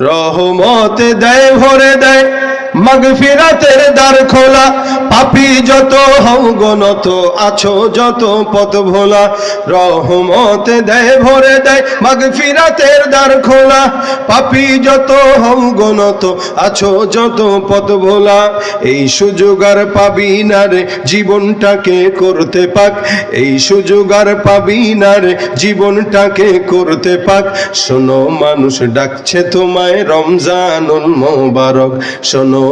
রহমত দেয় ভরে দেয়। মাগফিরাতের দ্বার খোলা। পাপি যত হও গনত আছো যত পথ ভোলা। রহমত দেয়, ভরে দেয় মাগফিরাতের দ্বার খোলা। পাপি যত হও গনত আছো যত পথ ভোলা। এই সুযোগ আর পাবি না রে, জীবনটাকে করতে পাক। এই সুযোগ আর পাবি না রে, জীবনটাকে করতে পাক। শোনো, মানুষ ডাকছে তোমায় রমজানুল মোবারক। শোনো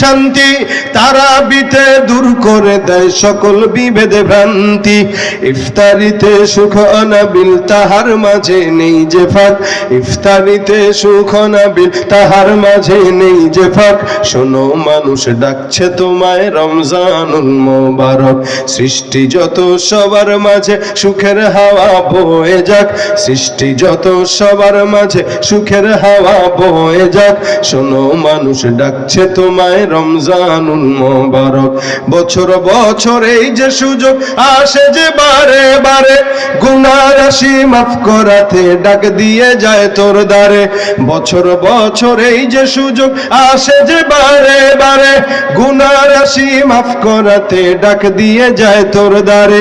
শান্তি, তারাবিতে দূর করে দেয় সকল বিভেদে ভ্রান্তি। ইফতারিতে সুখ অনাবিল তাহার মাঝে নেই যে ফাঁক। ইফতারিতে সুখ অনাবিল তাহার মাঝে নেই যে ফাঁক। শোনো, মানুষ ডাকছে তোমায় রমজানুল মোবারক। সৃষ্টি যত সবার মাঝে, সুখের হাওয়া বয়ে যাক। সৃষ্টি যত সবার মাঝে, সুখের হাওয়া বয়ে যাক। শোনো, মানুষ ডাকছে তোমায় রমজানুল মোবারক। বছর বছর এই যে সুযোগ আসে যে বারে বারে, গুনার রাশি মাফ করাতে ডাক দিয়ে যায় তোর দ্বারে। বছর বছর এই যে সুযোগ আসে যে বারে বারে, গুনার রাশি মাফ করাতে ডাক দিয়ে যায় তোর দ্বারে।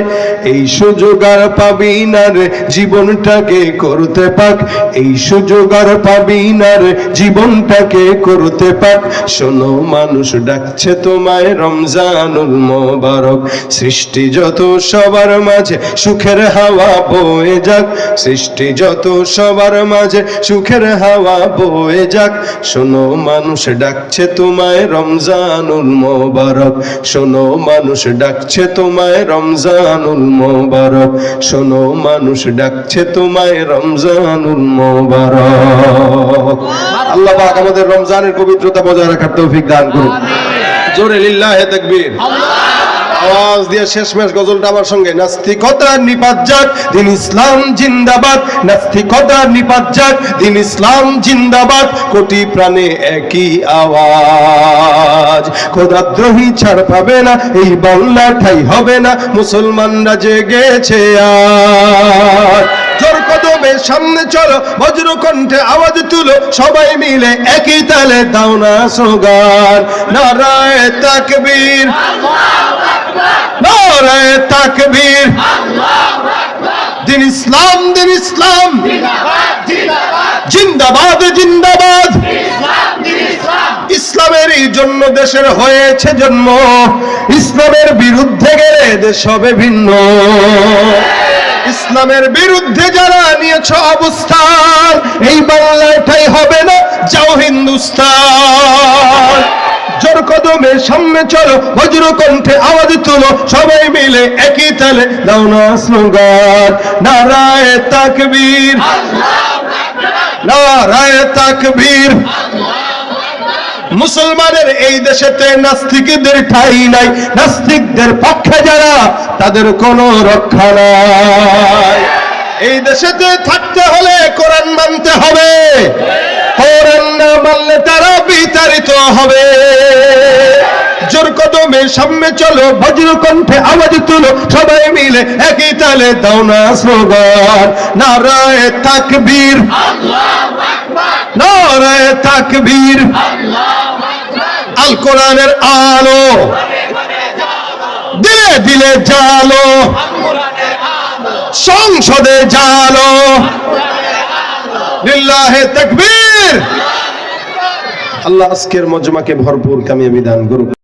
এই সুযোগ আর পাবি না রে, জীবনটাকে করতে পাক। এই সুযোগ আর পাবি না রে, জীবনটাকে করতে পাক। শোনো মানুষ ডাকছে তোমায় রমজানুল মোবারক। সৃষ্টি যত সবার মাঝে সুখের হাওয়া বয়ে যাক। সৃষ্টি যত সবার মাঝে সুখের হাওয়া বয়ে যাক। শোনো মানুষ ডাকছে তোমায় রমজানুল মোবারক। শোনো মানুষ ডাকছে তোমায় রমজানুল মোবারক। শোনো মানুষ ডাকছে তোমায় রমজানুল মোবারক। আল্লাহ পাক আমাদের রমজানের পবিত্রতা বজায় রাখার তৌফিক দান করুন। জোরে লিল্লাহে তাকবীর। আওয়াজ দিয়ে শেষমেশ গজলটা আমার সঙ্গে। নাস্তিকতা নিপাত যাক দিন ইসলাম জিন্দাবাদ। নাস্তিকতা নিপাত যাক দিন ইসলাম জিন্দাবাদ। কোটি প্রাণে একই আওয়াজ। খোদাদ্রোহী ছাড় পাবে না এই বাংলা ঠাই হবে না। মুসলমানরা জেগেছে আজ জোর কদমে সামনে চলো, বজ্র কণ্ঠে আওয়াজ তুলো, সবাই মিলে একই তালে দাও না স্লোগান। নারায় তাকবীর। নারায় তাকবীর। দিন ইসলাম দিন ইসলাম। জিন্দাবাদ জিন্দাবাদ। ইসলামের জন্য দেশের হয়েছে জন্ম। ইসলামের বিরুদ্ধে গেলে দেশ হবে ভিন্ন। ইসলামের বিরুদ্ধে যারা নিয়েছ অবস্থান, এই বাংলাটাই হবে না যাও হিন্দুস্তান। জোর কদমে সামনে চলো, বজ্র কণ্ঠে আওয়াজ তুলো, সবাই মিলে একই তালে দাও না স্লোগান। নারায় তাকবীর। নারায় তাকবীর। মুসলমানের এই দেশেতে নাস্তিকদের ঠাই নাই, নাস্তিকদের পক্ষে যারা তাদের কোনো রক্ষা নাই। এই দেশেতে থাকতে হলে কোরআন মানতে হবে। কোরআন না মানলে তারা বিতাড়িত হবে। জোর কদমে সামনে চলো বজ্র কণ্ঠে আওয়াজ তুলো, সবাই মিলে একই তালে দাও না স্লোগান। নারায় তাকবীর। নারায় তাকবীর। আল কোরআনের আলো। দিলে জালো সংসদে জালো। লিল্লাহে তাকবীর। আল্লাহ আজকের মজমাকে ভরপুর কামিয়াবি দান করুক।